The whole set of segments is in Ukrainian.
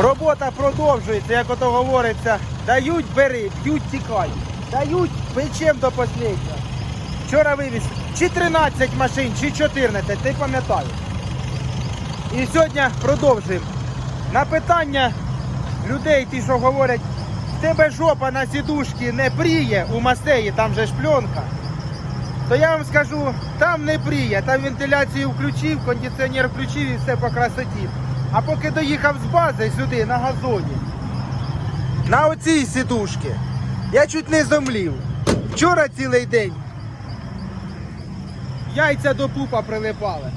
Робота продовжується, як ото говориться. Дають, бери, б'ють, тікай. Дають, печем до останнього. Вчора вивіз чи 13 машин, чи 14, ти пам'ятаєш. І сьогодні продовжуємо. На питання людей, ті, що говорять, тебе жопа на сідушці не пріє у Мастеї, там же ж пленка. То я вам скажу, там не пріє, там вентиляцію включив, кондиціонер включив і все по красоті. А поки доїхав з бази сюди, на газоні, на оцій сідушці, я чуть не зомлів. Вчора цілий день яйця до пупа прилипали.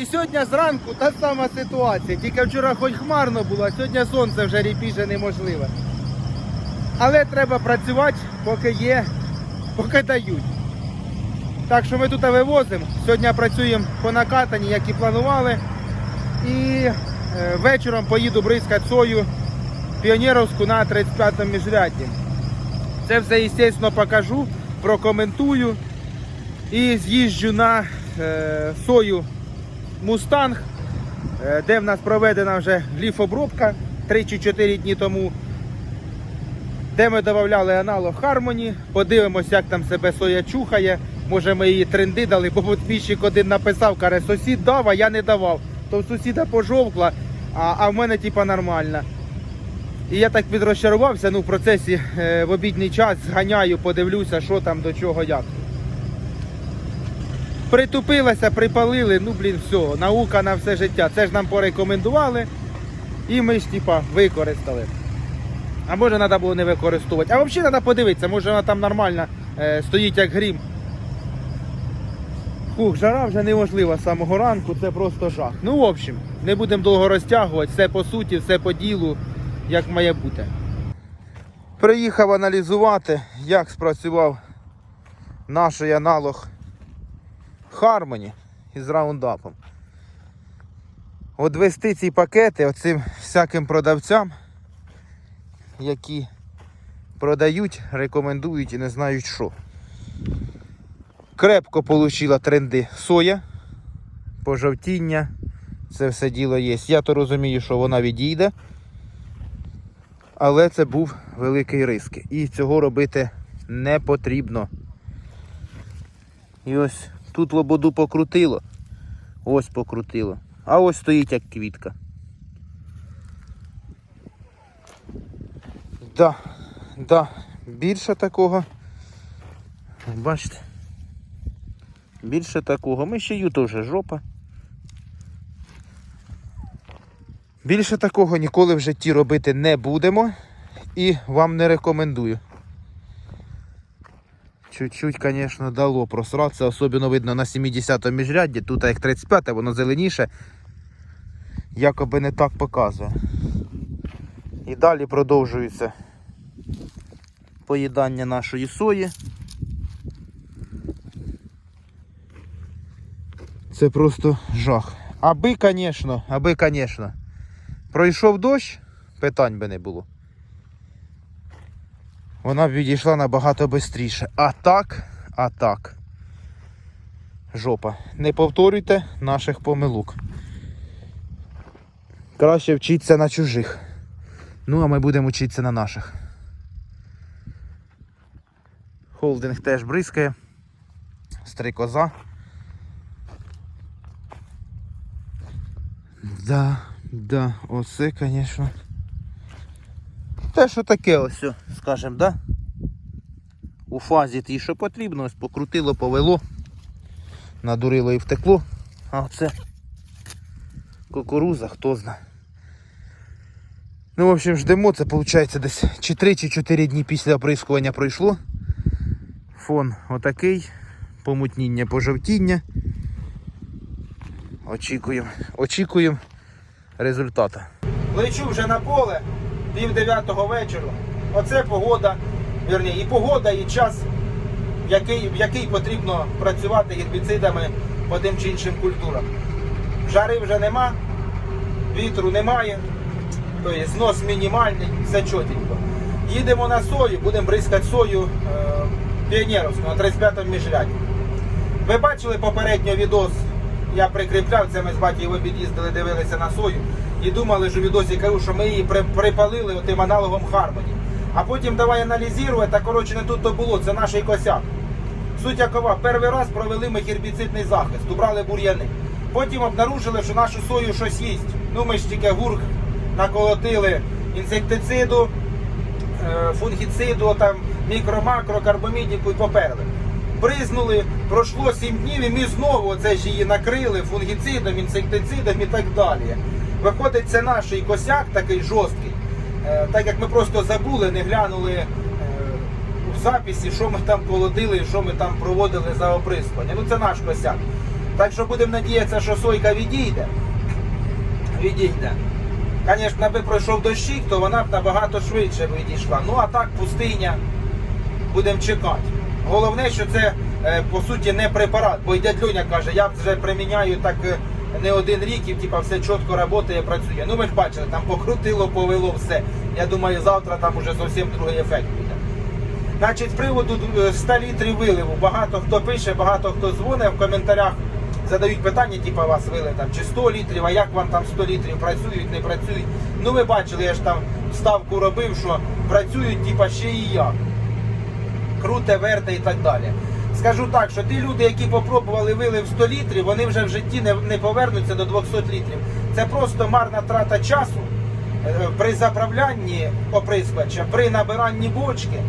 І сьогодні зранку та сама ситуація. Тільки вчора хоч хмарно було, а сьогодні сонце вже ріпіше неможливе. Але треба працювати, поки є, поки дають. Так що ми тут вивозимо. Сьогодні працюємо по накатанні, як і планували. І е, вечором поїду бризкати сою піонерівську на 35-му міжрядді. Це все, звісно, покажу, прокоментую. І з'їжджу на е, сою Мустанг, е, де в нас проведена вже гліфобробка 3 чи 4 дні тому. Де ми додавали аналог Harmony, подивимось, як там себе соя чухає. Може ми її тренди дали, бо підписчик один написав, каже, сусід дав, а я не давав. То в сусіда пожовкла, а, а в мене типа нормальна. І я так підрозчарувався, ну в процесі е, в обідній час зганяю, подивлюся, що там до чого як. Притупилася, припалили, ну блін, все, наука на все життя. Це ж нам порекомендували. І ми ж типа використали. А може треба було не використовувати. А взагалі треба подивитися, може вона там нормально е, стоїть як грім. Фух, жара вже неможлива з самого ранку, це просто жах. Ну, в общем, не будемо довго розтягувати, все по суті, все по ділу, як має бути. Приїхав аналізувати, як спрацював наш аналог Harmony із раундапом. От вести ці пакети оцим всяким продавцям, які продають, рекомендують і не знають що. Крепко отримала тренди соя, пожовтіння, це все діло є. Я то розумію, що вона відійде, але це був великий риск. І цього робити не потрібно. І ось тут лободу покрутило, ось покрутило, а ось стоїть як квітка. Да, да, більше такого. Бачите? Більше такого. Ми ще ю теж жопа. Більше такого ніколи в житті робити не будемо і вам не рекомендую. Чуть-чуть, звісно, дало просратися, особливо видно на 70-му міжрядді, тут як 35 воно зеленіше, якоби не так показує. І далі продовжується поїдання нашої сої. Це просто жах. Аби, звісно, аби, звісно, пройшов дощ, питань би не було. Вона б відійшла набагато швидше. А так, а так. Жопа. Не повторюйте наших помилок. Краще вчитися на чужих. Ну, а ми будемо вчитися на наших. Холдинг теж бризкає. Стрикоза. Да, да, оце, звісно. Те, що таке ось, о, скажем, да? У фазі ті, що потрібно, ось покрутило, повело, надурило і втекло. А оце кукуруза, хто знає. Ну, в общем, ждемо, це виходить десь чи 3 чи 4 дні після оприскування пройшло. Фон отакий, помутніння, пожовтіння. Очікуємо, очікуємо результату. Лечу вже на поле, пів дев'ятого вечора. Оце погода, вірні, і погода, і час, в який, в який потрібно працювати гербіцидами по тим чи іншим культурам. Жари вже нема, вітру немає, тобто знос мінімальний, все чотенько. Їдемо на сою, будемо бризкати сою е, піонерівську на 35-му міжряді. Ви бачили попередньо відос, я прикріпляв це, ми з батьком обід їздили, дивилися на сою. і думали, що відосі кажу, що ми її припалили тим аналогом Хармоні. А потім давай аналізувати, та коротше не тут то було, це наш косяк. Суть якова, перший раз провели ми гербіцидний захист, убрали бур'яни. Потім обнаружили, що нашу сою щось їсть. Ну ми ж тільки гурк наколотили інсектициду, е, фунгіциду, там мікро-макро, карбомідіку і поперли. Бризнули, пройшло 7 днів і ми знову оце ж її накрили фунгіцидом, інсектицидом і так далі. Виходить, це наш і косяк такий жорсткий. Е, Так як ми просто забули, не глянули е, в записі, що ми там колодили, що ми там проводили за оприскування. Ну це наш косяк. Так що будемо надіятися, що сойка відійде. Відійде. Звісно, аби пройшов дощик, то вона б набагато швидше відійшла. Ну а так пустиня. Будемо чекати. Головне, що це е, по суті не препарат, бо й дядь Льоня каже, я вже приміняю так е, не один рік і типа, все чітко працює, працює. Ну ми ж бачили, там покрутило, повело все. Я думаю, завтра там уже зовсім другий ефект буде. Значить, з приводу е, 100 літрів виливу. Багато хто пише, багато хто дзвонить в коментарях, задають питання, типу, вас вили там чи 100 літрів, а як вам там 100 літрів працюють, не працюють. Ну ви бачили, я ж там ставку робив, що працюють, типа, ще і як. Круте, верте і так далі. Скажу так, що ті люди, які попробували вилив 100 літрів, вони вже в житті не, не повернуться до 200 літрів. Це просто марна трата часу е, при заправлянні оприскувача, при набиранні бочки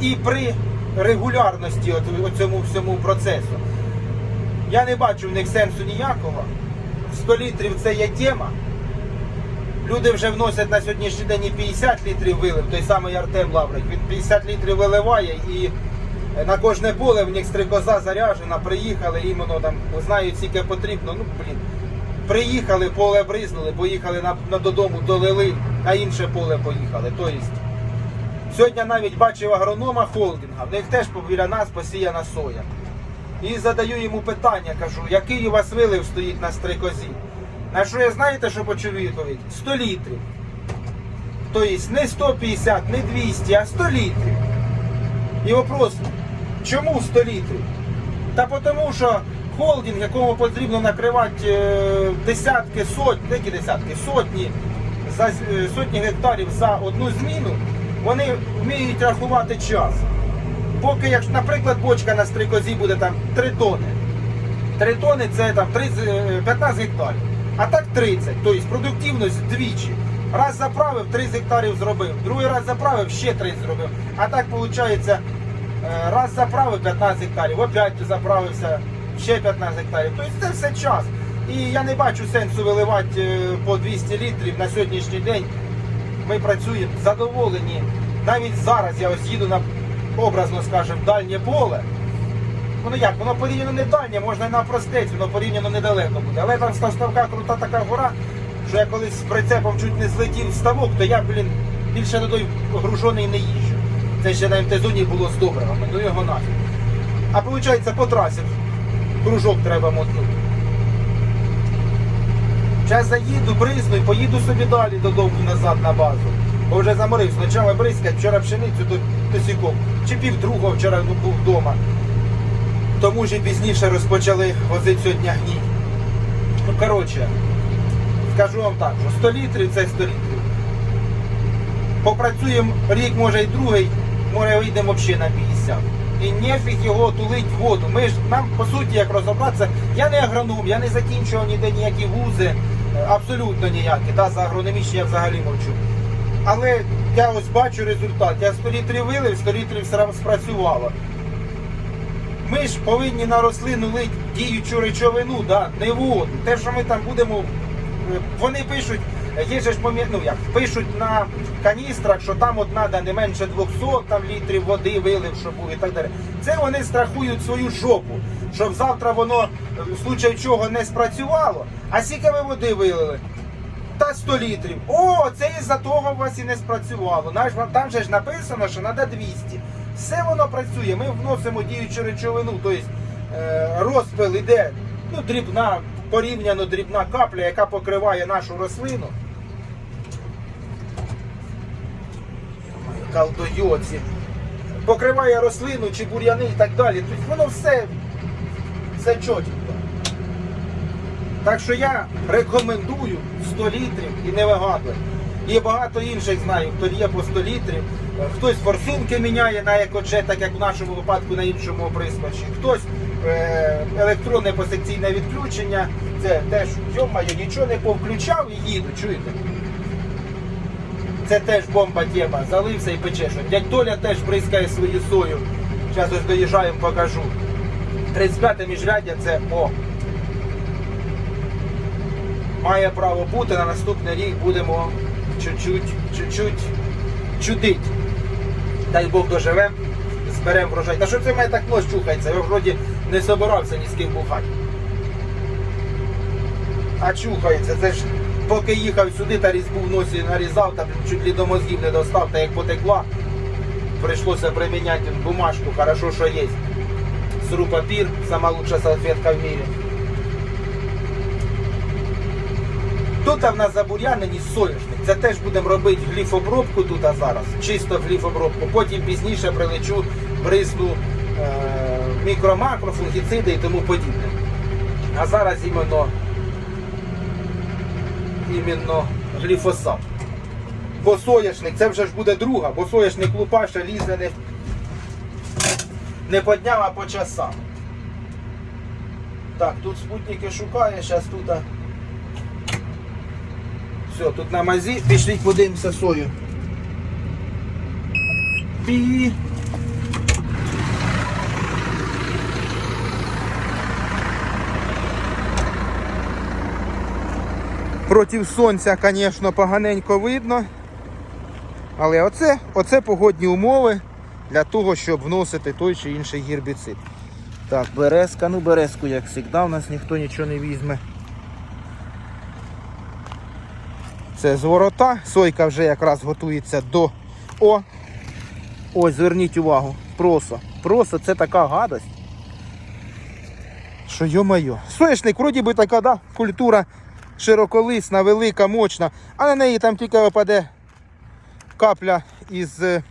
і при регулярності от, цьому всьому процесу. Я не бачу в них сенсу ніякого. 100 літрів це є тема. Люди вже вносять на сьогоднішній день і 50 літрів вилив, той самий Артем Лаврик. Він 50 літрів виливає і е, на кожне поле в них стрикоза заряжена, приїхали, іменно там знають, скільки потрібно. Ну, блін. Приїхали, поле бризнули, поїхали на, на додому, долили, на інше поле поїхали. Тобто, сьогодні навіть бачив агронома холдинга, в них теж біля нас посіяна соя. І задаю йому питання, кажу, який у вас вилив стоїть на стрикозі? На що я знаєте, що почув відповідь? 100 літрів. Тобто не 150, не 200, а 100 літрів. І вопрос, чому 100 літрів? Та тому що холдинг, якому потрібно накривати е, десятки, сотні, деякі десятки, сотні, за, е, сотні гектарів за одну зміну, вони вміють рахувати час. Поки, якщо, наприклад, бочка на стрикозі буде там 3 тони, 3 тони це там 30, е, 15 гектарів. А так 30. Тобто продуктивність двічі. Раз заправив, 30 гектарів зробив. Другий раз заправив, ще 30 зробив. А так виходить, е, раз заправив 15 гектарів, опять заправився ще 15 гектарів. Тобто це все час. І я не бачу сенсу виливати е, по 200 літрів на сьогоднішній день. Ми працюємо задоволені. Навіть зараз я ось їду на образно скажемо дальнє поле. Воно як, воно порівняно не дальнє, можна і на простець, воно порівняно недалеко буде. Але там ста- ставка крута така гора, що я колись з прицепом чуть не злетів ставок, то я, блін, більше до той гружений не їжджу. Це ще на МТЗуні було з добривами, ну його нафіг. А виходить, по трасі кружок треба мотнути. Зараз заїду, бризну і поїду собі далі додому назад на базу. Бо вже заморив. Спочатку бризкать, вчора пшеницю до, до сіком. Чи пів другого вчора ну, був вдома. Тому ж і пізніше розпочали возити сьогодні гній. Ну, коротше, скажу вам так, що 100 літрів це 100 літрів. Попрацюємо рік, може і другий, може вийдемо взагалі на 50. І нефіг його тулить в воду. Ми ж нам по суті, як розібратися, я не агроном, я не закінчував ніде ніякі вузи, е, абсолютно ніякі. Да, за агрономічні я взагалі мовчу. Але я ось бачу результат. Я 100 літрів вилив, 100 літрів спрацювало. Ми ж повинні на рослину лить діючу речовину, да, не. Те, що ми там будемо. е, Вони пишуть, є ж помі- ну, як, пишуть на каністрах, що там от треба не менше 200 там, літрів води вилив, щоб був і так далі. Це вони страхують свою жопу, щоб завтра воно е, в случаю чого не спрацювало. А скільки ви води вилили? Та 100 літрів. О, це із-за того у вас і не спрацювало. Там же ж написано, що треба 200. Все воно працює. Ми вносимо діючу речовину, тобто розпил іде ну, дрібна, порівняно дрібна капля, яка покриває нашу рослину. Калдойоці. Покриває рослину чи бур'яни і так далі. Тобто воно все, все чотенько. Так що я рекомендую 100 літрів і не вигадуй. І багато інших знаю, хто є по 100 літрів. Хтось форсунки міняє на екоджет, так як в нашому випадку на іншому оприскувачі. Хтось е, електронне посекційне відключення. Це теж, йомаю, нічого не повключав і їду, чуєте? Це теж бомба тема. Залився і пече. що. Дядь Толя теж бризкає свою сою. Зараз ось доїжджаємо, покажу. 35 міжряддя це о. Має право бути. На наступний рік будемо чуть-чуть, чуть-чуть чудить. Дай Бог доживемо, зберемо врожай. Та що це мене так нос чухається? Я вроді не собирався ні з ким бухати. А чухається, це ж поки їхав сюди та різьбу в носі нарізав, та чуть ли до мозгів не достав, та як потекла, прийшлося приміняти бумажку, хорошо, що є. Сру папір, сама лучша салфетка в мірі. Тут в нас забур'янені соняшник. Це теж будемо робити гліфобробку тут а зараз. Чисто гліфобробку. Потім пізніше прилечу, бризну е- мікро-макро, фунгіциди і тому подібне. А зараз іменно іменно гліфосат. Бо це вже ж буде друга, бо соняшник лупаша лізе не, не по дням, а по часам. Так, тут спутники шукає, зараз тут. Все, тут на мазі, пішліть подивимося сою. Пі. Проти сонця, звісно, поганенько видно. Але оце, оце погодні умови для того, щоб вносити той чи інший гербіцид. Так, березка, ну березку, як завжди, у нас ніхто нічого не візьме. Це з ворота. Сойка вже якраз готується до. О! Ось, зверніть увагу. Просо. Просо це така гадость. Що йо-моє. Соняшник, вроді би така, да, культура широколисна, велика, мощна, а на неї там тільки випаде капля із е,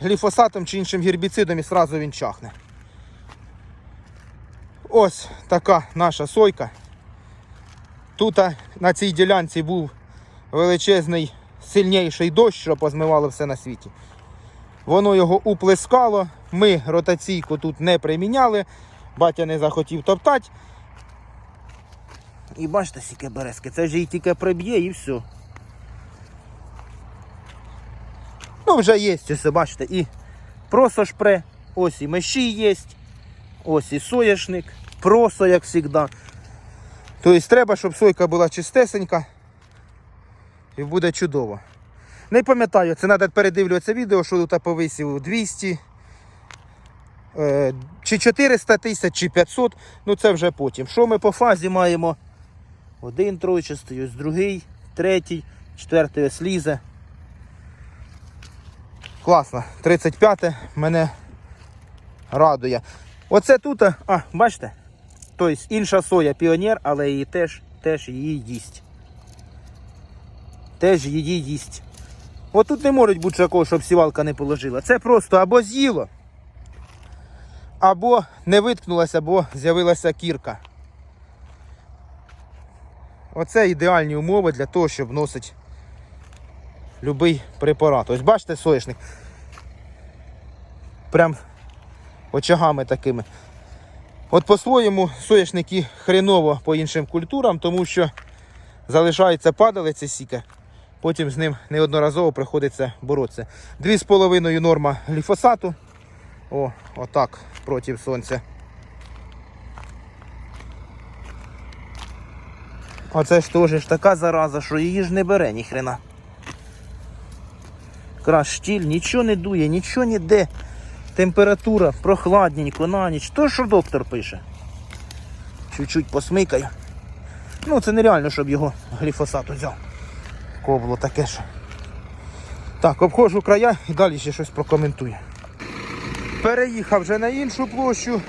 гліфосатом чи іншим гербіцидом і одразу він чахне. Ось така наша сойка. Тут на цій ділянці був величезний сильніший дощ, що позмивало все на світі. Воно його уплескало. Ми ротаційку тут не приміняли. Батя не захотів топтати. І бачите, скільки березки. Це ж її тільки приб'є і все. Ну, вже є, ось, бачите, і просо шпре, ось і меші є, ось і соняшник, просо, як завжди. Тобто треба, щоб сойка була чистесенька і буде чудово. Не пам'ятаю, це треба передивлюватися відео, що тут повисів 200 е, чи 400 тисяч, чи 500, ну це вже потім. Що ми по фазі маємо? Один тройчастий, ось другий, третій, четвертий ось лізе. Класно, 35 мене радує. Оце тут, а, бачите? Тобто інша соя піонер, але її теж, теж її їсть. Теж її їсть. От тут не може бути такого, щоб сівалка не положила. Це просто або з'їло, або не виткнулася, або з'явилася кірка. Оце ідеальні умови для того, щоб вносити будь-який препарат. Ось бачите соняшник. Прям очагами такими. От по-своєму соняшники хреново по іншим культурам, тому що залишається падалиця сіка, потім з ним неодноразово приходиться боротися. 2,5 норма гліфосату. О, отак проти сонця. Оце ж теж ж така зараза, що її ж не бере ніхрена. Краш штіль, нічого не дує, нічого не де. Температура прохладненько на ніч. То, що доктор пише. Чуть-чуть посмикаю. Ну, це нереально, щоб його гліфосат взяв. Кобло таке ж. Так, обходжу края і далі ще щось прокоментую. Переїхав вже на іншу площу.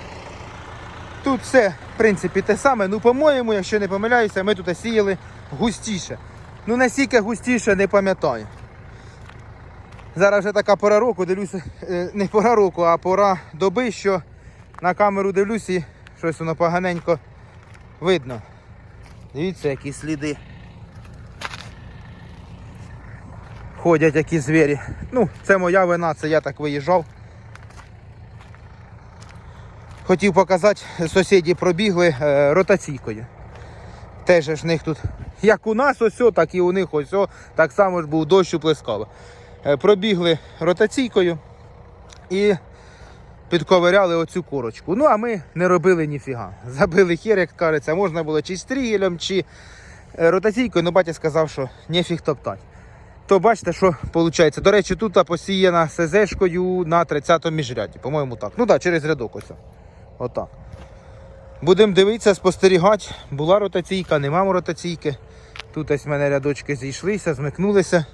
Тут все, в принципі, те саме. Ну, по-моєму, якщо не помиляюся, ми тут сіяли густіше. Ну, наскільки густіше, не пам'ятаю. Зараз вже така пора року, дивлюся, е, не пора року, а пора доби, що на камеру дивлюсь і щось воно поганенько Видно. Дивіться, які сліди. Ходять які звірі. Ну, це моя вина, це я так виїжджав. Хотів показати, сусіді пробігли е, ротаційкою. Теж ж них тут, як у нас ось, так і у них ось, так само ж був дощ плескало. Е, пробігли ротаційкою і підковиряли оцю корочку. Ну, а ми не робили ніфіга. Забили хір, як кажеться, можна було чи стрігелем, чи е, ротаційкою, ну батя сказав, що нефіг топтати. То бачите, що виходить. До речі, тут посіяна СЗшкою на 30-му міжряді, по-моєму так. Ну так, через рядок ось. Отак. Будемо дивитися, спостерігати. Була ротаційка, нема ротаційки. Тут ось в мене рядочки зійшлися, змикнулися.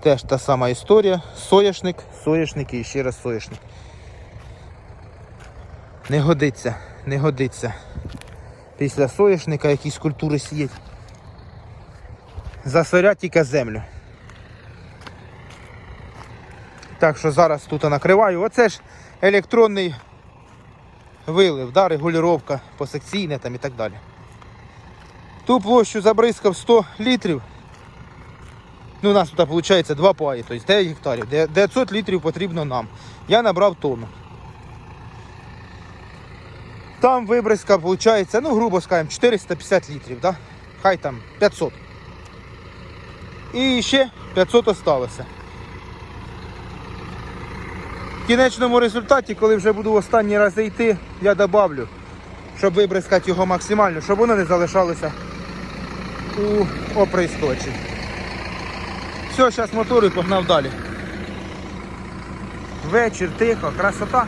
Теж та сама історія. Соняшник, соняшник і ще раз соняшник. Не годиться, не годиться. Після соняшника якісь культури сіять. Засорять тільки землю. Так що зараз тут накриваю. Оце ж електронний вилив, да, регулювання посекційне там і так далі. Ту площу забризкав 100 літрів. Ну, у нас тут виходить 2 паї, тобто 9 гектарів. 900 літрів потрібно нам. Я набрав тонну. Там вибризка виходить, ну, грубо скажемо, 450 літрів, да? хай там 500. І ще 500 осталося. В кінечному результаті, коли вже буду останні рази йти, я добавлю, щоб вибризкати його максимально, щоб воно не залишалося у оприскувачі. Все, зараз мотор і погнав далі. Вечір, тихо, красота.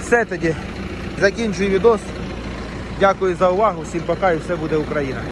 Все тоді. Закінчую відос. Дякую за увагу, всім пока і все буде Україна.